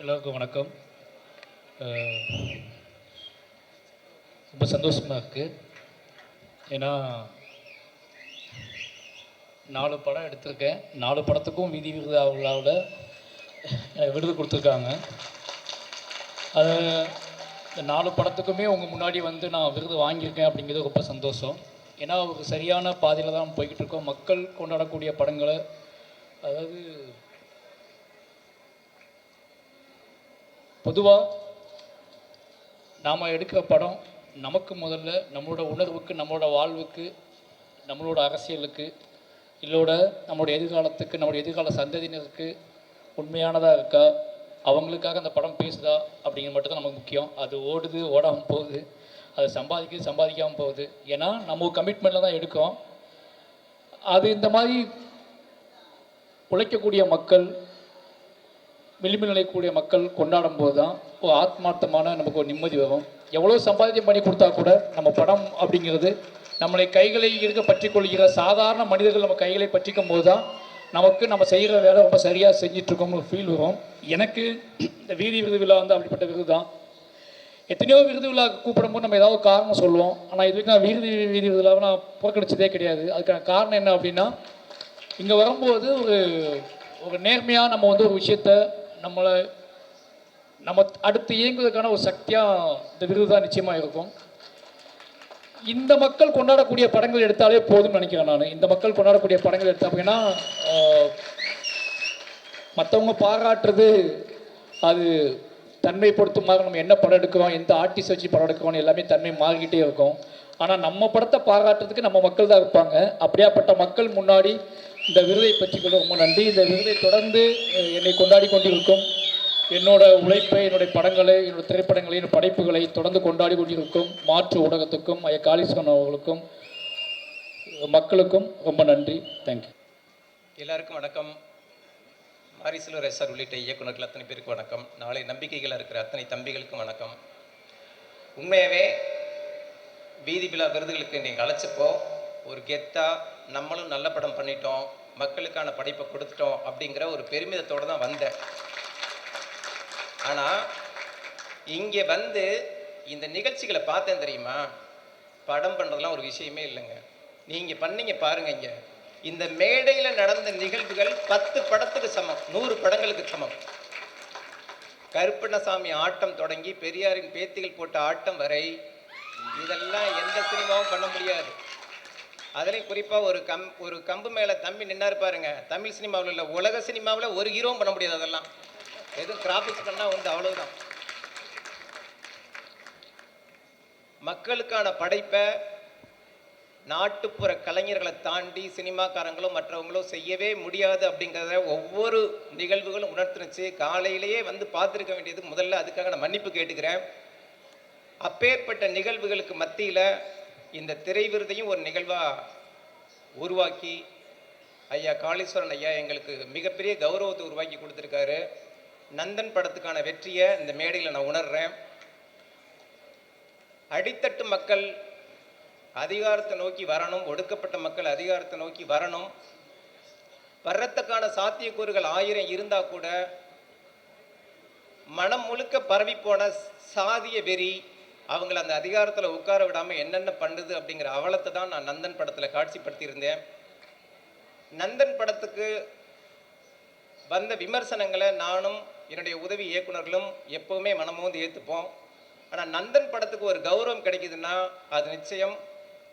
எல்லோருக்கும் வணக்கம். ரொம்ப சந்தோஷமாக இருக்குது ஏன்னா நாலு படம் எடுத்திருக்கேன். நாலு படத்துக்கும் வீதி விருது எனக்கு விருது கொடுத்துருக்காங்க. அது இந்த நாலு படத்துக்குமே உங்கள் முன்னாடி வந்து நான் விருது வாங்கியிருக்கேன் அப்படிங்கிறது ரொம்ப சந்தோஷம். ஏன்னா ஒரு சரியான பாதையில் தான் போய்கிட்டு இருக்கோம். மக்கள் கொண்டாடக்கூடிய படங்களை அதாவது பொதுவாக நாம் எடுக்கிற படம் நமக்கு முதல்ல நம்மளோட உணர்வுக்கு நம்மளோட வாழ்வுக்கு நம்மளோட அரசியலுக்கு இல்லோட நம்மளோட எதிர்காலத்துக்கு நம்மளோட எதிர்கால சந்ததியினருக்கு உண்மையானதாக இருக்கா? அவங்களுக்காக அந்த படம் பேசுதா? அப்படிங்கிறது மட்டும்தான் நமக்கு முக்கியம். அது ஓடுது ஓடாமல் போகுது. அது சம்பாதிக்குது சம்பாதிக்காமல் போகுது. ஏன்னா நம்ம கமிட்மெண்ட்டில் தான் எடுக்கோம் அது இந்த மாதிரி உழைக்கக்கூடிய மக்கள் விளிம்பு நிலைக்கூடிய மக்கள் கொண்டாடும் போது தான் ஒரு ஆத்மார்த்தமான நமக்கு ஒரு நிம்மதி வரும். எவ்வளோ சம்பாத்தியம் பண்ணி கொடுத்தா கூட நம்ம படம் அப்படிங்கிறது நம்மளை கைகளை இருக்க பற்றி கொள்கிற சாதாரண மனிதர்கள் நம்ம கைகளை பற்றிக்கும் போது தான் நமக்கு நம்ம செய்கிற வேலை ரொம்ப சரியாக செஞ்சிட்ருக்கோம்னு ஃபீல் வரும். எனக்கு இந்த வீதி விருது விழா வந்து அப்படிப்பட்ட விருது தான் எத்தனையோ விருது விழா கூப்பிடும்போது நம்ம ஏதாவது காரணம் சொல்லுவோம். ஆனால் இது வரைக்கும் நான் வீதி வீதி விருதுலாவை நான் புறக்கணிச்சதே கிடையாது. அதுக்கான காரணம் என்ன அப்படின்னா இங்கே வரும்போது ஒரு ஒரு நேர்மையாக நம்ம வந்து ஒரு விஷயத்த நம்மளை நம்ம அடுத்து இயங்குவதற்கான ஒரு சக்தியாக இந்த விருது தான் நிச்சயமாக இருக்கும். இந்த மக்கள் கொண்டாடக்கூடிய படங்கள் எடுத்தாலே போதும்னு நினைக்கிறேன் நான். இந்த மக்கள் கொண்டாடக்கூடிய படங்கள் எடுத்தா அப்படின்னா மற்றவங்க பாராட்டுறது அது தன்மை பொறுத்துமாக நம்ம என்ன படம் எடுக்கிறோம் எந்த ஆர்டிஸ்ட் வச்சு படம் எடுக்கிறோம் எல்லாமே தன்மை மாறிக்கிட்டே இருக்கும். ஆனால் நம்ம படத்தை பாராட்டுறதுக்கு நம்ம மக்கள் தான் இருப்பாங்க. அப்படியாப்பட்ட மக்கள் முன்னாடி இந்த விருதை பற்றிக்கொள்ள ரொம்ப நன்றி. இந்த விருதை தொடர்ந்து என்னை கொண்டாடி கொண்டிருக்கும் என்னோட உழைப்பை என்னுடைய படங்களை என்னோட திரைப்படங்களை என்னோட படைப்புகளை தொடர்ந்து கொண்டாடி கொண்டிருக்கும் மாற்று ஊடகத்துக்கும் ஐயா காளீஸ்வரன் அவர்களுக்கும் மக்களுக்கும் ரொம்ப நன்றி. தேங்க்யூ எல்லாருக்கும் வணக்கம். மாரிசிலர் எஸ்ஆர் உள்ளிட்ட இயக்குநர்கள் அத்தனை பேருக்கு வணக்கம். நாளை நம்பிக்கைகள் இருக்கிற அத்தனை தம்பிகளுக்கும் வணக்கம். உண்மையாகவே வீதி விழா விருதுகளுக்கு நீங்கள் அழைச்சப்போ ஒரு கெத்தாக நம்மளும் நல்ல படம் பண்ணிட்டோம். மக்களுக்கான படைப்பை கொடுத்துட்டோம் அப்படிங்கிற ஒரு பெருமிதத்தோடு தான் வந்தேன். ஆனால் இங்கே வந்து இந்த நிகழ்ச்சிகளை பார்த்தேன் தெரியுமா? படம் பண்ணுறதுலாம் ஒரு விஷயமே இல்லைங்க. நீங்கள் பண்ணீங்க பாருங்க இங்கே. இந்த மேடையில் நடந்த நிகழ்வுகள் பத்து படத்துக்கு சமம். நூறு படங்களுக்கு சமம். கருப்பண்ணசாமி ஆட்டம் தொடங்கி பெரியாரின் பேத்திகள் போட்ட ஆட்டம் வரை இதெல்லாம் எந்த சினிமாவும் பண்ண முடியாது. அதுலேயும் குறிப்பாக ஒரு கம் ஒரு கம்பு மேலே தம்பி நின்னாரு பாருங்க. தமிழ் சினிமாவில் இல்லை உலக சினிமாவில் ஒரு ஹீரோவும் பண்ண முடியாது அதெல்லாம். எதுவும் கிராஃபிக்ஸ் பண்ணால் வந்து அவ்வளோதான் மக்களுக்கான படைப்பை நாட்டுப்புற கலைஞர்களை தாண்டி சினிமாக்காரங்களும் மற்றவங்களும் செய்யவே முடியாது அப்படிங்கிறத ஒவ்வொரு நிகழ்வுகளும் உணர்த்துனுச்சு. காலையிலேயே வந்து பார்த்துருக்க வேண்டியது முதல்ல அதுக்காக நான் மன்னிப்பு கேட்டுக்கிறேன். அப்பேற்பட்ட நிகழ்வுகளுக்கு மத்தியில் இந்த திரை விருதையும் ஒரு நிகழ்வாக உருவாக்கி ஐயா காளீஸ்வரன் ஐயா எங்களுக்கு மிகப்பெரிய கௌரவத்தை உருவாக்கி கொடுத்துருக்காரு. நந்தன் படத்துக்கான வெற்றியை இந்த மேடையில் நான் உணர்கிறேன் அடித்தட்டு மக்கள் அதிகாரத்தை நோக்கி வரணும் ஒடுக்கப்பட்ட மக்கள் அதிகாரத்தை நோக்கி வரணும். வர்றதுக்கான சாத்தியக்கூறுகள் ஆயிரம் இருந்தால் கூட மனம் முழுக்க பரவி போன சாதிய வெறி அவங்கள அந்த அதிகாரத்தில் உட்கார விடாமல் என்னென்ன பண்ணுது அப்படிங்கிற அவலத்தை தான் நான் நந்தன் படத்தில் காட்சிப்படுத்தியிருந்தேன். நந்தன் படத்துக்கு வந்த விமர்சனங்களை நானும் என்னுடைய உதவி இயக்குனர்களும் எப்போவுமே மனமோந்து ஏற்றுப்போம் ஆனால் நந்தன் படத்துக்கு ஒரு கௌரவம் கிடைக்குதுன்னா அது நிச்சயம்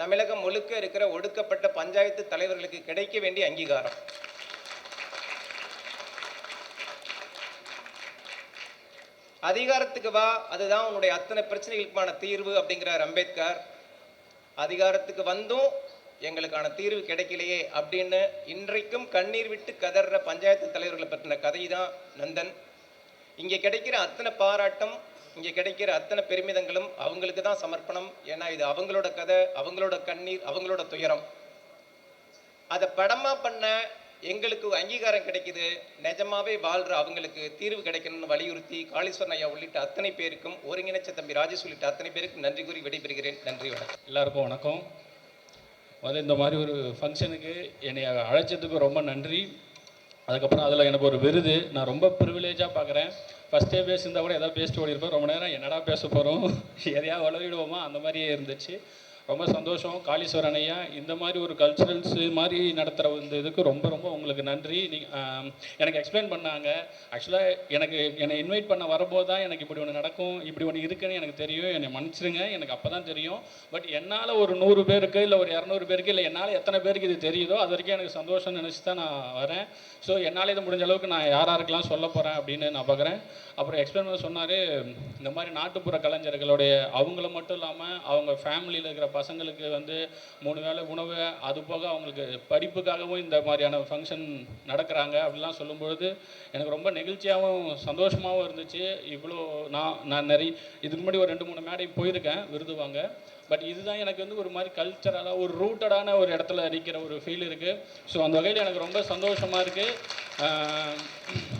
தமிழகம் முழுக்க இருக்கிற ஒடுக்கப்பட்ட பஞ்சாயத்து தலைவர்களுக்கு கிடைக்க வேண்டிய அங்கீகாரம். அதிகாரத்துக்கு வா அதுதான் உன்னுடைய அத்தனை பிரச்சனைகளுக்கான தீர்வு அப்படிங்கிறார் அம்பேத்கர். அதிகாரத்துக்கு வந்தும் எங்களுக்கான தீர்வு கிடைக்கலையே அப்படின்னு இன்றைக்கும் கண்ணீர் விட்டு கதற பஞ்சாயத்து தலைவர்களை பற்றின கதை தான் நந்தன். இங்கே கிடைக்கிற அத்தனை பாராட்டம் இங்கே கிடைக்கிற அத்தனை பெருமிதங்களும் அவங்களுக்கு தான் சமர்ப்பணம். ஏன்னா இது அவங்களோட கதை அவங்களோட கண்ணீர் அவங்களோட துயரம். அதை படமாக பண்ண எங்களுக்கு அங்கீகாரம் கிடைக்குது. நிஜமாவே வாழ்கிற அவங்களுக்கு தீர்வு கிடைக்கணும்னு வலியுறுத்தி காளீஸ்வரன் ஐயா உள்ளிட்ட அத்தனை பேருக்கும் ஒருங்கிணைச்ச தம்பி ராஜேஷ் உள்ளிட்ட அத்தனை பேருக்கும் நன்றி கூறி விடைபெறுகிறேன். நன்றி வணக்கம். எல்லாருக்கும் வணக்கம். முதல்ல இந்த மாதிரி ஒரு ஃபங்க்ஷனுக்கு என்னை அழைச்சதுக்கு ரொம்ப நன்றி. அதுக்கப்புறம் அதில் எனக்கு ஒரு விருது. நான் ரொம்ப ப்ரிவிலேஜாக பார்க்குறேன் ஃபஸ்ட்டே பேசியிருந்தா கூட ஏதாவது பேசிட்டு ஓடிருப்பேன் ரொம்ப நேரம் என்னடா பேச போகிறோம் எதையா வளரிடுவோமா அந்த மாதிரியே இருந்துச்சு. ரொம்ப சந்தோஷம். காளீஸ்வரன் ஐயா இந்த மாதிரி ஒரு கல்ச்சுரல்ஸ் மாதிரி நடத்துகிற இந்த இதுக்கு ரொம்ப ரொம்ப உங்களுக்கு நன்றி. நீ எனக்கு எக்ஸ்பிளைன் பண்ணாங்க. ஆக்சுவலாக எனக்கு என்னை இன்வைட் பண்ண வரும்போது தான் எனக்கு இப்படி ஒன்று நடக்கும் இப்படி ஒன்று இருக்குன்னு எனக்கு தெரியும். என்னை மன்னிச்சிருங்க எனக்கு அப்போ தான் தெரியும். பட் என்னால் ஒரு நூறு பேருக்கு இல்லை ஒரு இரநூறு பேருக்கு இல்லை என்னால் எத்தனை பேருக்கு இது தெரியுதோ அது வரைக்கும் எனக்கு சந்தோஷம் நினச்சி தான் நான் வரேன். ஸோ என்னால் இது முடிஞ்ச அளவுக்கு நான் யார் யாருக்கெல்லாம் சொல்ல போகிறேன் அப்படின்னு நான் பார்க்குறேன் அப்புறம் எக்ஸ்பிளைன் பண்ண சொன்னார் இந்த மாதிரி நாட்டுப்புற கலைஞர்களுடைய அவங்கள மட்டும் இல்லாமல் அவங்க ஃபேமிலியில் இருக்கிற பசங்களுக்கு வந்து மூணு வேளை உணவு அது போக அவங்களுக்கு படிப்புக்காகவும் இந்த மாதிரியான ஃபங்க்ஷன் நடக்கிறாங்க அப்படிலாம் சொல்லும்பொழுது எனக்கு ரொம்ப நெகிழ்ச்சியாகவும் சந்தோஷமாகவும் இருந்துச்சு. இவ்வளோ நான் நான் நிறைய இதுக்கு முன்னாடி ஒரு ரெண்டு மூணு மேடை போயிருக்கேன் விருது வாங்க. பட் இதுதான் எனக்கு வந்து ஒரு மாதிரி கல்ச்சரலாக ஒரு ரூட்டடான ஒரு இடத்துல நிற்கிற ஒரு ஃபீல் இருக்குது ஸோ அந்த வகையில் எனக்கு ரொம்ப சந்தோஷமாக இருக்குது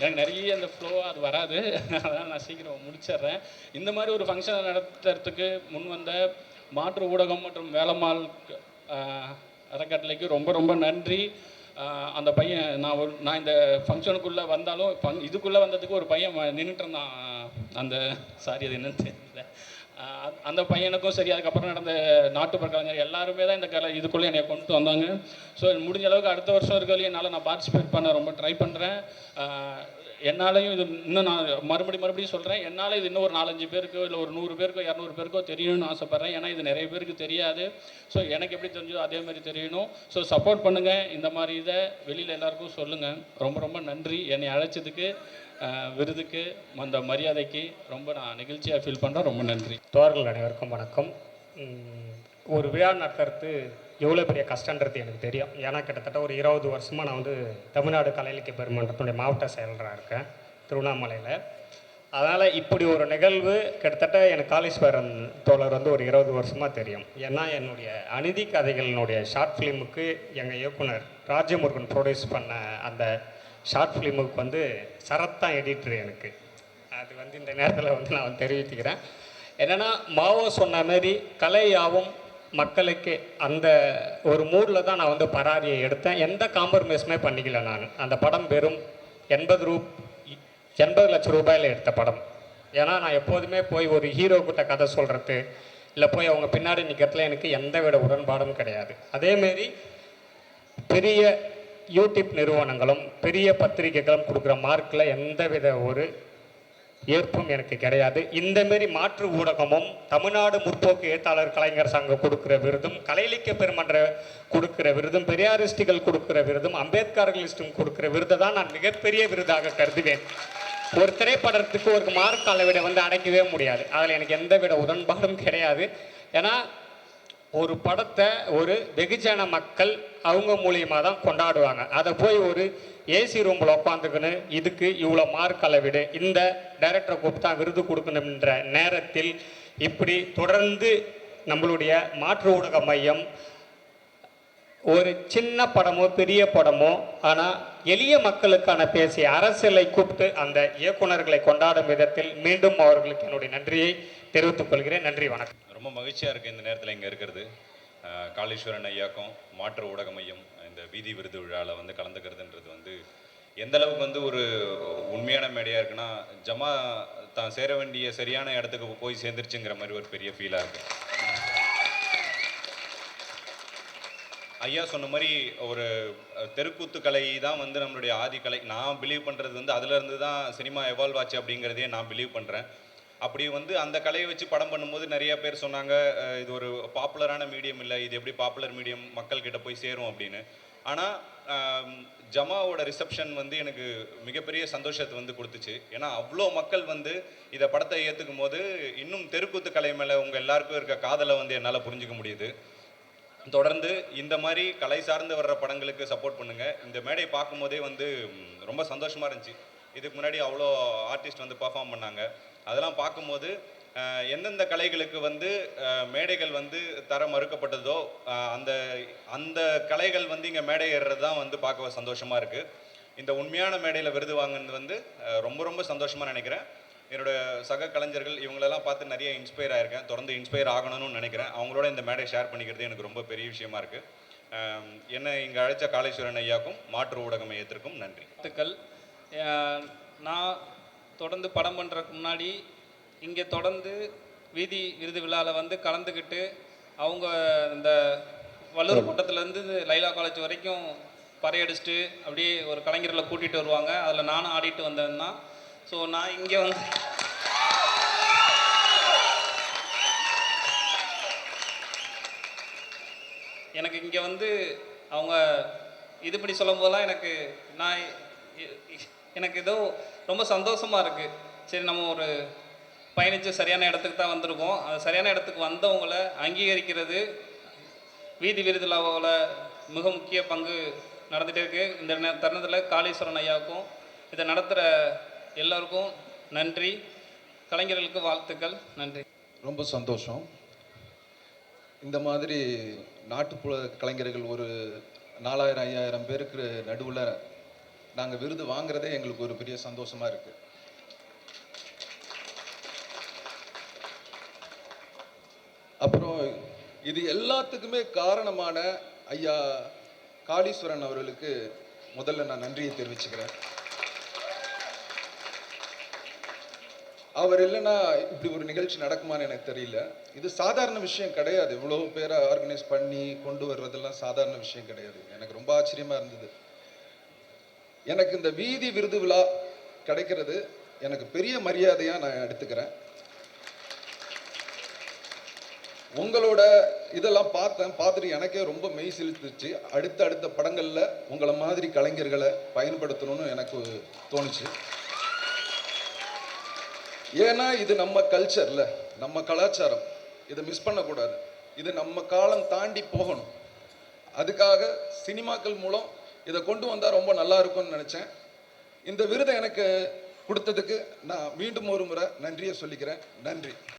எனக்கு நிறைய அந்த ஃப்ளோவாக அது வராது. அதனால் நான் சீக்கிரம் முடிச்சிடுறேன் இந்த மாதிரி ஒரு ஃபங்க்ஷனை நடத்துறதுக்கு முன் வந்த மாற்று ஊடகம் மற்றும் வேலம்மாள் அறக்கட்டளைக்கு ரொம்ப ரொம்ப நன்றி. அந்த பையன் நான் ஒரு நான் இந்த ஃபங்க்ஷனுக்குள்ளே வந்தாலும் ஃபங் இதுக்குள்ளே வந்ததுக்கு ஒரு பையன் நின்றுட்டு இருந்தான் அந்த சாரி அது என்னன்னு தெரியல. அந்த- பையனுக்கும் சரி அதுக்கப்புறம் நடந்த நாட்டுப்புற கலைஞர் எல்லாருமே தான் இந்த கலை இதுக்குள்ளே என்னை கொண்டு வந்தாங்க. ஸோ முடிஞ்ச அளவுக்கு அடுத்த வருஷம் இருக்கிறதுலையும் என்னால் நான் பார்ட்டிசிபேட் பண்ண ரொம்ப ட்ரை பண்ணுறேன் என்னாலையும் இது இன்னும் நான் மறுபடியும் மறுபடியும் சொல்கிறேன் என்னால் இது இன்னும் ஒரு நாலஞ்சு பேருக்கோ இல்லை ஒரு நூறு பேருக்கோ இரநூறு பேருக்கோ தெரியணும்னு ஆசைப்பட்றேன். ஏன்னா இது நிறைய பேருக்கு தெரியாது. ஸோ எனக்கு எப்படி தெரிஞ்சதோ அதே மாதிரி தெரியணும். ஸோ சப்போர்ட் பண்ணுங்கள் இந்த மாதிரி இதை வெளியில் எல்லாருக்கும் சொல்லுங்கள் ரொம்ப ரொம்ப நன்றி. என்னை அழைச்சதுக்கு விருதுக்கு அந்த மரியாதைக்கு ரொம்ப நான் நிகழ்ச்சியாக ஃபீல் பண்ணுறேன் ரொம்ப நன்றி. தோழர்கள் அனைவருக்கும் வணக்கம். ஒரு விழா நடத்துறது எவ்வளோ பெரிய கஷ்டன்றது எனக்கு தெரியும். ஏன்னா கிட்டத்தட்ட ஒரு இருபது வருஷமாக நான் வந்து தமிழ்நாடு கலை இலக்கிய மாவட்ட செயலராக இருக்கேன் திருவண்ணாமலையில். அதனால் இப்படி ஒரு நிகழ்வு கிட்டத்தட்ட எனக்கு காளீஸ்வரன் தோழர் வந்து ஒரு இருபது வருஷமாக தெரியும். ஏன்னா என்னுடைய அநீதி கதைகளினுடைய ஷார்ட் ஃபிலிமுக்கு எங்கள் இயக்குனர் ராஜமுருகன் ப்ரொடியூஸ் பண்ண அந்த ஷார்ட் ஃபிலிமுக்கு வந்து சரத் தான் எடிட்டர் எனக்கு. அது வந்து இந்த நேரத்தில் வந்து நான் வந்து தெரிவித்துக்கிறேன் என்னென்னா மாவோ சொன்ன மாதிரி கலையாவும் மக்களுக்கு அந்த ஒரு மூடில் தான் நான் வந்து பராரியை எடுத்தேன். எந்த காம்ப்ரமைஸுமே பண்ணிக்கல நான். அந்த படம் வெறும் எண்பது ரூ எண்பது லட்சம் ரூபாயில் எடுத்த படம். ஏன்னா நான் எப்போதுமே போய் ஒரு ஹீரோ கிட்ட கதை சொல்கிறது இல்லை போய் அவங்க பின்னாடி நிற்கிறதுல எனக்கு எந்த வித உடன்பாடும் கிடையாது. அதேமாரி பெரிய யூடியூப் நிறுவனங்களும் பெரிய பத்திரிகைகளும் கொடுக்குற மார்க்கில் எந்த வித ஒரு ஏற்பும் எனக்கு கிடையாது. இந்த மாரி மாற்று ஊடகமும் தமிழ்நாடு முற்போக்கு எழுத்தாளர் கலைஞர் சங்கம் கொடுக்குற விருதும் கலையிலிக்க பெருமன்ற கொடுக்குற விருதும் பெரியாரிஸ்டுகள் கொடுக்குற விருதும் அம்பேத்கர்களிஸ்டும் கொடுக்குற விருதை தான் நான் மிகப்பெரிய விருதாக கருதுவேன். ஒரு திரைப்படத்துக்கு ஒரு மார்க் அளவிட வந்து அடைக்கவே முடியாது. அதில் எனக்கு எந்த வித உடன்பாடும் கிடையாது. ஏன்னா ஒரு படத்தை ஒரு வெகுஜன மக்கள் அவங்க மூலியமாக தான் கொண்டாடுவாங்க. அதை போய் ஒரு ஏசி ரூமில் உட்காந்துக்கின்னு இதுக்கு இவ்வளோ மார்க் அளவிடு இந்த டைரக்டரை கூப்பிட்டா விருது கொடுக்கணுன்ற நேரத்தில் இப்படி தொடர்ந்து நம்மளுடைய மாற்று ஊடக மையம் ஒரு சின்ன படமோ பெரிய படமோ ஆனால் எளிய மக்களுக்கான பேசிய அரசியலை கூப்பிட்டு அந்த இயக்குனர்களை கொண்டாடும் விதத்தில் மீண்டும் அவர்களுக்கு என்னுடைய நன்றியை தெரிவித்துக் கொள்கிறேன். நன்றி வணக்கம். ரொம்ப மகிழ்ச்சியாக இருக்குது இந்த நேரத்தில் இங்கே இருக்கிறது. காளீஸ்வரன் ஐயாக்கும் மாற்று ஊடக மையம் இந்த வீதி விருது விழாவில் வந்து கலந்துக்கிறதுன்றது வந்து எந்த அளவுக்கு வந்து ஒரு உண்மையான மேடையாக இருக்குன்னா ஜமா தான் சேர வேண்டிய சரியான இடத்துக்கு போய் சேர்ந்துருச்சுங்கிற மாதிரி ஒரு பெரிய ஃபீலாக இருக்குது ஐயா சொன்ன மாதிரி ஒரு தெருக்கூத்து கலை தான் வந்து நம்மளுடைய ஆதி கலை நான் பிலீவ் பண்ணுறது வந்து அதுலேருந்து தான் சினிமா எவால்வ் ஆச்சு அப்படிங்கிறதையே நான் பிலீவ் பண்ணுறேன் அப்படி வந்து அந்த கலையை வச்சு படம் பண்ணும்போது நிறைய பேர் சொன்னாங்க இது ஒரு பாப்புலரான மீடியம் இல்லை இது எப்படி பாப்புலர் மீடியம் மக்கள்கிட்ட போய் சேரும் அப்படின்னு. ஆனால் ஜமாவோட ரிசப்ஷன் வந்து எனக்கு மிகப்பெரிய சந்தோஷத்தை வந்து கொடுத்துச்சு. ஏன்னா அவ்வளோ மக்கள் வந்து இதை படத்தை ஏற்றுக்கும் போது இன்னும் தெருக்கூத்து கலை மேலே உங்கள் எல்லாருக்கும் இருக்க காதலை வந்து என்னால் புரிஞ்சுக்க முடியுது. தொடர்ந்து இந்த மாதிரி கலை சார்ந்து வர்ற படங்களுக்கு சப்போர்ட் பண்ணுங்க. இந்த மேடை பார்க்கும்போதே வந்து ரொம்ப சந்தோஷமா இருந்துச்சு. இதுக்கு முன்னாடி அவ்வளோ ஆர்டிஸ்ட் வந்து பர்ஃபார்ம் பண்ணாங்க. அதெல்லாம் பார்க்கும்போது எந்தெந்த கலைகளுக்கு வந்து மேடைகள் வந்து தர மறுக்கப்பட்டதோ அந்த அந்த கலைகள் வந்து இங்கே மேடை ஏறுறது தான் வந்து பார்க்க சந்தோஷமாக இருக்குது இந்த உண்மையான மேடையில் விருது வாங்கினது வந்து ரொம்ப ரொம்ப சந்தோஷமாக நினைக்கிறேன். என்னோட சக கலைஞர்கள் இவங்களெல்லாம் பார்த்து நிறைய இன்ஸ்பயர் ஆயிருக்கேன். தொடர்ந்து இன்ஸ்பயர் ஆகணும்னு நினைக்கிறேன். அவங்களோட இந்த மேடை ஷேர் பண்ணிக்கிறது எனக்கு ரொம்ப பெரிய விஷயமா இருக்குது என்னை இங்கே அழைச்ச காளீஸ்வரன் ஐயாக்கும் மாற்று ஊடக மையத்திற்கும் நன்றி. வாழ்த்துக்கள். நான் தொடர்ந்து படம் பண்ணுறதுக்கு முன்னாடி இங்கே தொடர்ந்து வீதி விருது விழாவில் வந்து கலந்துக்கிட்டு அவங்க இந்த வள்ளூர் கூட்டத்துலேருந்து லைலா காலேஜ் வரைக்கும் பறையடிச்சிட்டு அப்படியே ஒரு கலைஞர்களை கூட்டிகிட்டு வருவாங்க. அதில் நானும் ஆடிட்டு வந்தேன் தான். ஸோ நான் இங்கே வந்து எனக்கு இங்கே வந்து அவங்க இது பண்ணி சொல்லும் போதெல்லாம் எனக்கு நான் எனக்கு ஏதோ ரொம்ப சந்தோஷமாக இருக்குது சரி நம்ம ஒரு பயணித்து சரியான இடத்துக்கு தான் வந்திருக்கோம். அது சரியான இடத்துக்கு வந்தவங்கள அங்கீகரிக்கிறது வீதி விருதுலாவில் மிக முக்கிய பங்கு நடந்துகிட்டே இருக்குது இந்த நே- தருணத்தில் காளீஸ்வரன் ஐயாவுக்கும் இதை நடத்துகிற எல்லோருக்கும் நன்றி. கலைஞர்களுக்கு வாழ்த்துக்கள். நன்றி. ரொம்ப சந்தோஷம். இந்த மாதிரி நாட்டுப்புற கலைஞர்கள் ஒரு நாலாயிரம் ஐயாயிரம் பேருக்கு நடுவில் நாங்கள் விருது வாங்குறதே எங்களுக்கு ஒரு பெரிய சந்தோஷமா இருக்கு. அப்புறம் இது எல்லாத்துக்குமே காரணமான ஐயா காளீஸ்வரன் அவர்களுக்கு முதல்ல நான் நன்றியை தெரிவிச்சுக்கிறேன். அவர் இல்லைன்னா இப்படி ஒரு நிகழ்ச்சி நடக்குமான்னு எனக்கு தெரியல. இது சாதாரண விஷயம் கிடையாது. இவ்வளோ பேரை ஆர்கனைஸ் பண்ணி கொண்டு வர்றதெல்லாம் சாதாரண விஷயம் கிடையாது. எனக்கு ரொம்ப ஆச்சரியமா இருந்தது. எனக்கு இந்த வீதி விருது விழா கிடைக்கிறது. எனக்கு பெரிய மரியாதையாக நான் எடுத்துக்கிறேன். உங்களோட இதெல்லாம் பார்த்தேன். பார்த்துட்டு எனக்கே ரொம்ப மெய் செலுத்துச்சு அடுத்த அடுத்த படங்களில் உங்களை மாதிரி கலைஞர்களை பயன்படுத்தணும்னு எனக்கு தோணுச்சு. ஏன்னா இது நம்ம கல்ச்சரில் நம்ம கலாச்சாரம். இதை மிஸ் பண்ணக்கூடாது. இது நம்ம காலம் தாண்டி போகணும். அதுக்காக சினிமாக்கள் மூலம் இதை கொண்டு வந்தால் ரொம்ப நல்லா இருக்கும்னு நினச்சேன். இந்த விருதை எனக்கு கொடுத்ததுக்கு நான் மீண்டும் ஒரு முறை நன்றியை சொல்லிக்கிறேன். நன்றி.